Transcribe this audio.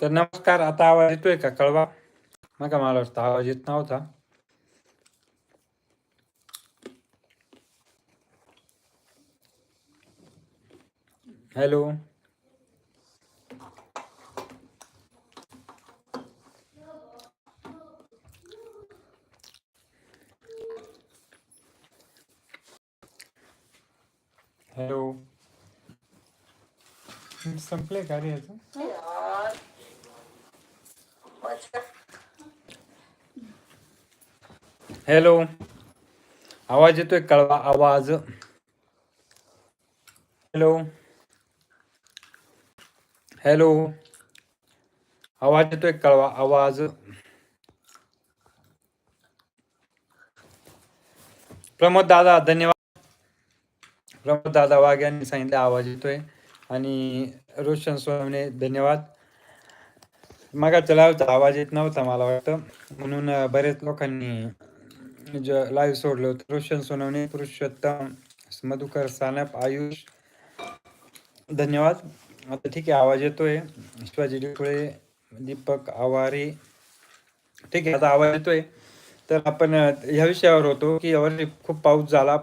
तर नमस्कार आता आवाज येतोय का? कळवा. नका मला वाटतं आवाज येत नव्हता. हॅलो. हॅलो. संपले का रे याचं? हो. हॅलो. आवाज येतोय कळवा आवाज. हॅलो. हॅलो. आवाज येतोय कळवा आवाज. प्रमोद दादा धन्यवाद. प्रमोद दादा वाघ यांनी सांगितलं आवाज येतोय. आणि रोशन स्वामीने धन्यवाद. मग लावता आवाज येत नव्हता मला वाटतं. म्हणून बरेच लोकांनी लाईव्ह सोडलं होतं. रोशन सोनवणे पुरुषोत्तम मधुकर सानप आयुष. धन्यवाद. आता ठीक आहे आवाज येतोय. शिवाजी डिकुळे दीपक आवारे. ठीक आहे आता आवाज येतोय. तर आपण ह्या विषयावर होतो की यावर्षी खूप पाऊस झाला.